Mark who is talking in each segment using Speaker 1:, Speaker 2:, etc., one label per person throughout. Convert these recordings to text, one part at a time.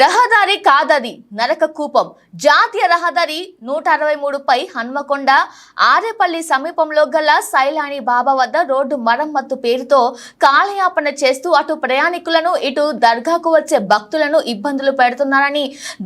Speaker 1: రహదారి కాదది నరక కూపం. జాతీయ రహదారి నూట అరవై మూడుపై హన్మకొండ ఆరేపల్లి సమీపంలో గల సైలాని బాబా వద్ద రోడ్డు మరమ్మత్తు పేరుతో కాలయాపన చేస్తూ అటు ప్రయాణికులను ఇటు దర్గాకు వచ్చే భక్తులను ఇబ్బందులు పెడుతున్నారని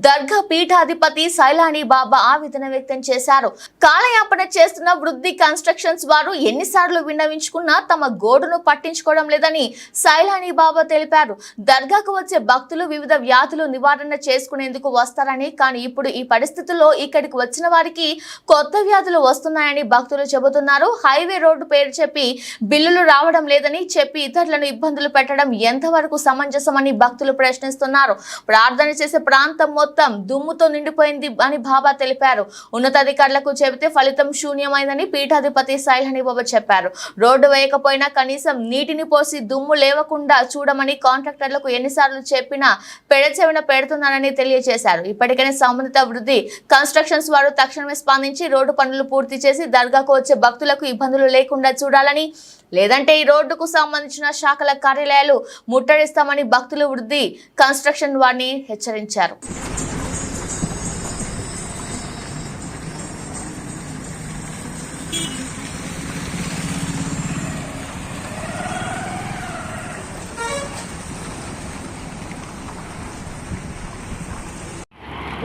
Speaker 1: దర్గా పీఠాధిపతి సైలాని బాబా ఆవేదన వ్యక్తం చేశారు. కాలయాపన చేస్తున్న వృద్ధి కన్స్ట్రక్షన్స్ వారు ఎన్నిసార్లు విన్నవించుకున్నా తమ గోడును పట్టించుకోవడం లేదని సైలాని బాబా తెలిపారు. దర్గాకు వచ్చే భక్తులు వివిధ వ్యాధులు నివారణ చేసుకునేందుకు వస్తారని కానీ ఇప్పుడు ఈ పరిస్థితుల్లో ఇక్కడికి వచ్చిన వారికి కొత్త వ్యాధులు వస్తున్నాయని భక్తులు చెబుతున్నారు. హైవే రోడ్డు పేరు చెప్పి బిల్లులు రావడం లేదని చెప్పి ఇతరులను ఇబ్బందులు పెట్టడం ఎంతవరకు సమంజసమని భక్తులు ప్రశ్నిస్తున్నారు. ప్రార్థన చేసే ప్రాంతం మొత్తం దుమ్ముతో నిండిపోయింది అని బాబా తెలిపారు. ఉన్నతాధికారులకు చెబితే ఫలితం శూన్యమైందని పీఠాధిపతి సైలని బాబా చెప్పారు. రోడ్డు వేయకపోయినా కనీసం నీటిని పోసి దుమ్ము లేవకుండా చూడమని కాంట్రాక్టర్లకు ఎన్నిసార్లు చెప్పినా పెడచెవిన పెడుతున్నానని తెలియజేశారు ఇప్పటికైనా సంబంధిత వృద్ధి కన్స్ట్రక్షన్స్ వారు తక్షణమే స్పందించి రోడ్డు పనులు పూర్తి చేసి దర్గాకు వచ్చే భక్తులకు ఇబ్బందులు లేకుండా చూడాలని లేదంటే ఈ రోడ్డుకు సంబంధించిన శాఖల కార్యాలయాలు ముట్టడిస్తామని భక్తులు వృద్ధి కన్స్ట్రక్షన్ వారిని హెచ్చరించారు.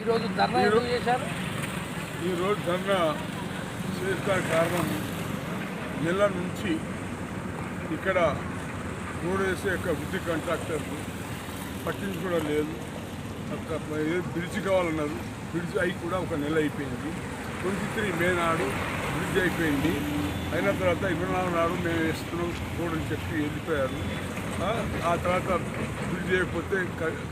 Speaker 2: ఈరోజు ధర్నా ఎందుకు చేశారు?
Speaker 3: ఈ రోడ్ ధర్నా చేసిన కారణం నెల నుంచి ఇక్కడ రోడ్ వేసే యొక్క వృద్ధి కాంట్రాక్టర్లు పట్టించుకోవడం లేదు. బ్రిడ్జ్ కావాలన్నారు. బ్రిడ్జ్ అయి కూడా ఒక నెల అయిపోయింది. ట్వంటీ త్రీ మే నాడు బ్రిడ్జ్ అయిపోయింది. అయిన తర్వాత ఇరవై నాడు మేము వేస్తున్నాం చూడని అని చెప్పి వెళ్ళిపోయారు. ఆ, తర్వాత బ్రిడ్జ్ చేయకపోతే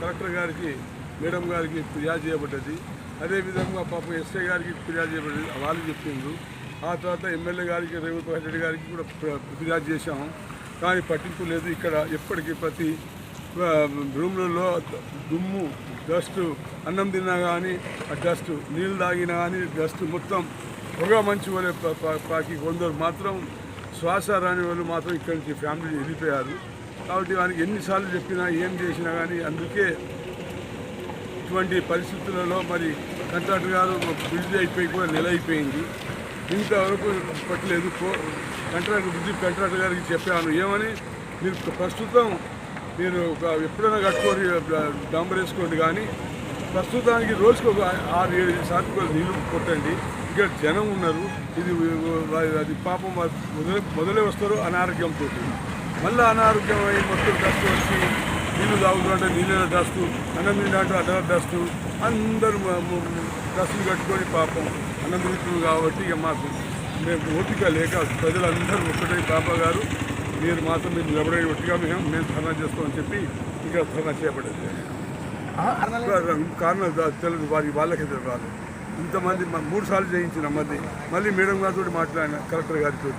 Speaker 3: కలెక్టర్ గారికి మేడం గారికి ఫిర్యాదు చేయబడ్డది. అదేవిధంగా పాపం ఎస్ఐ గారికి ఫిర్యాదు చేయబడ్డది. వాళ్ళు చెప్పిండ్రు. ఆ తర్వాత ఎమ్మెల్యే గారికి రేవంత్ రెడ్డి గారికి కూడా ఫిర్యాదు చేశాము. కానీ పట్టింపు లేదు. ఇక్కడ ఎప్పటికీ ప్రతి రూమ్లలో దుమ్ము డస్ట్ అన్నం తిన్నా కానీ ఆ డస్ట్ నీళ్ళు తాగినా కానీ డస్ట్ మొత్తం పొగ మంచి వాళ్ళే పాకి కొందరు మాత్రం శ్వాస రాని వాళ్ళు మాత్రం ఇక్కడి నుంచి ఫ్యామిలీ వెళ్ళిపోయారు. కాబట్టి వానికి ఎన్నిసార్లు చెప్పినా ఏం చేసినా కానీ అందుకే ఇటువంటి పరిస్థితులలో మరి కంట్రాక్టర్ గారు బిజీ అయిపోయి కూడా నెల అయిపోయింది. ఇంతవరకు పట్టలేదు కో- కంట్రాక్టర్ బిజీ కంట్రాక్టర్ గారికి చెప్పాను. ఏమని? మీరు ప్రస్తుతం మీరు ఎప్పుడైనా కట్టుకొని డంబర్ వేసుకోండి కానీ ప్రస్తుతానికి రోజుకి ఒక ఆరు ఏడు సార్లు కూడా నీళ్ళు కొట్టండి. ఇక్కడ జనం ఉన్నారు. ఇది అది పాపం మొదలే మొదలే వస్తారు అనారోగ్యంతో. మళ్ళీ అనారోగ్యం అయి మొత్తం డస్ట్ వచ్చి నీళ్ళు తాగుతుంటే నీళ్ళ డస్ట్ అన్నం తింటే అడ్డ డస్ట్ అందరూ డస్టులు కట్టుకొని పాపం అన్నం తింటున్నారు కాబట్టి ఇక మాకు మేము ఓపిక లేక ప్రజలందరూ ఒక్కటే బాబా గారు. మీరు మాత్రం మీరు నిలబడే ఒట్టిగా మేము మేము ధర్నా చేస్తామని చెప్పి ఇక్కడ ధర్నా చేపట్టేది కారణం తెలియదు వారి వాళ్ళకే తెలియదు ఇంతమంది మూడు సార్లు చేయించిన మళ్ళీ మళ్ళీ మేడం గారితో మాట్లాడిన కలెక్టర్ గారితో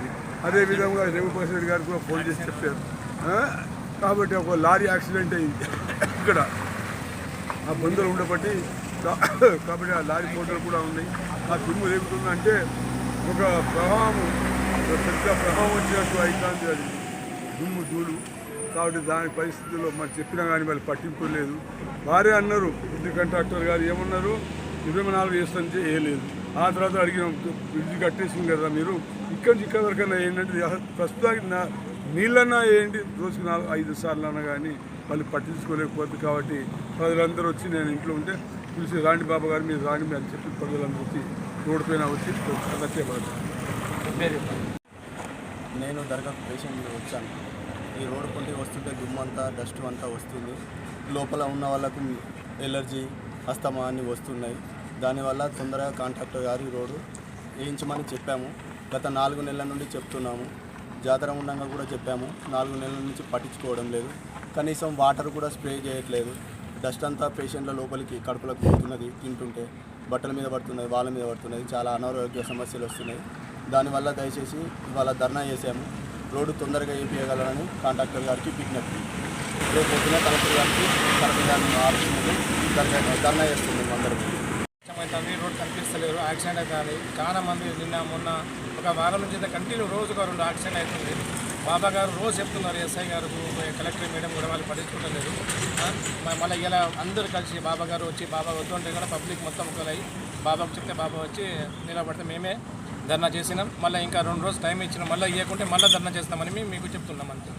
Speaker 3: అదేవిధంగా రేవంత్ రెడ్డి గారికి కూడా ఫోన్ చేసి చెప్పారు? కాబట్టి ఒక లారీ యాక్సిడెంట్ అయింది ఇక్కడ. ఆ బందరు ఉండబట్టి కాబట్టి ఆ లారీ ఫోటోలు కూడా ఉన్నాయి ఆ దుమ్ము రేగుతుందంటే ఒక ఒక పెద్ద ప్రవాహం వచ్చినట్టు అవుతుంది అది. దుమ్ము ధూళు. కాబట్టి దాని పరిస్థితుల్లో మరి చెప్పినా కానీ వాళ్ళు పట్టింపు లేదు. వారే అన్నారు బ్రిడ్జ్ కాంట్రాక్టర్ గారు ఏమన్నారు? ఇరవై నాలుగు వేస్తుంటే వేయలేదు ఆ తర్వాత అడిగిన బ్రిడ్జ్ కట్టేసింది కదా మీరు. ఇక్కడి నుంచి ఇక్కడ వరకన్నా ఏంటంటే ప్రస్తుతానికి నా నీళ్ళన్నా వేయండి రోజుకి నాలుగు ఐదు సార్లు అన్నా కానీ వాళ్ళు పట్టించుకోలేకపోతుంది కాబట్టి ప్రజలందరూ వచ్చి నేను ఇంట్లో ఉంటే పిలిచి రాండి బాబా గారు మీరు రాండి అని చెప్పి ప్రజలందరూ వచ్చి రోడ్డు పైన వచ్చి నచ్చేవారు
Speaker 4: నేను దర్గాకు పేషెంట్ వచ్చాను. ఈ రోడ్డు కొంటే వస్తుంటే దుమ్ము అంతా డస్ట్ అంతా వస్తుంది. లోపల ఉన్న వాళ్ళకు ఎలర్జీ అస్తమా అన్ని వస్తున్నాయి. దానివల్ల తొందరగా కాంట్రాక్టర్ గారి రోడ్డు వేయించమని చెప్పాము. గత నాలుగు నెలల నుండి చెప్తున్నాము. జాతర ఉండగా కూడా చెప్పాము. నాలుగు నెలల నుంచి పట్టించుకోవడం లేదు. కనీసం వాటర్ కూడా స్ప్రే చేయట్లేదు. డస్ట్ అంతా పేషెంట్ల లోపలికి కడుపులకు పోతున్నది. తింటుంటే బట్టల మీద పడుతున్నది వాళ్ళ మీద పడుతున్నది చాలా అనారోగ్య సమస్యలు వస్తున్నాయి. దానివల్ల దయచేసి ఇవాళ ధర్నా చేశాము. రోడ్డు తొందరగా వేయించగలరని కాంట్రాక్టర్ గారికి విజ్ఞప్తి. రేపు పొద్దున కలెక్టర్ గారికి కలెక్టర్ గారిని ఆఫీస్ ధర్నా ధర్నా చేస్తున్నాం అందరం.
Speaker 2: తమిళ రోడ్ కనిపిస్తలేరు యాక్సిడెంట్ కానీ చాలా మంది నిన్న మొన్న ఒక వారం నుంచి కంటిన్యూ రోజుగా రెండు యాక్సిడెంట్ అవుతుంది బాబా గారు రోజు చెప్తున్నారు ఎస్ఐ గారు కలెక్టర్ మేడం కూడా వాళ్ళు పట్టించుకుంటలేదు. మళ్ళీ ఇలా అందరూ కలిసి బాబా గారు వచ్చి బాబా వద్దంటే కూడా పబ్లిక్ మొత్తం ఒకలై బాబాకు చెప్తే బాబా వచ్చి నిలబడితే మేమే ధర్నా చేసినాం. మళ్ళీ ఇంకా రెండు రోజులు టైం ఇచ్చినాం. మళ్ళీ ఇవ్వకుంటే మళ్ళీ ధర్నా చేస్తామని మీకు చెప్తున్నాం అంతే.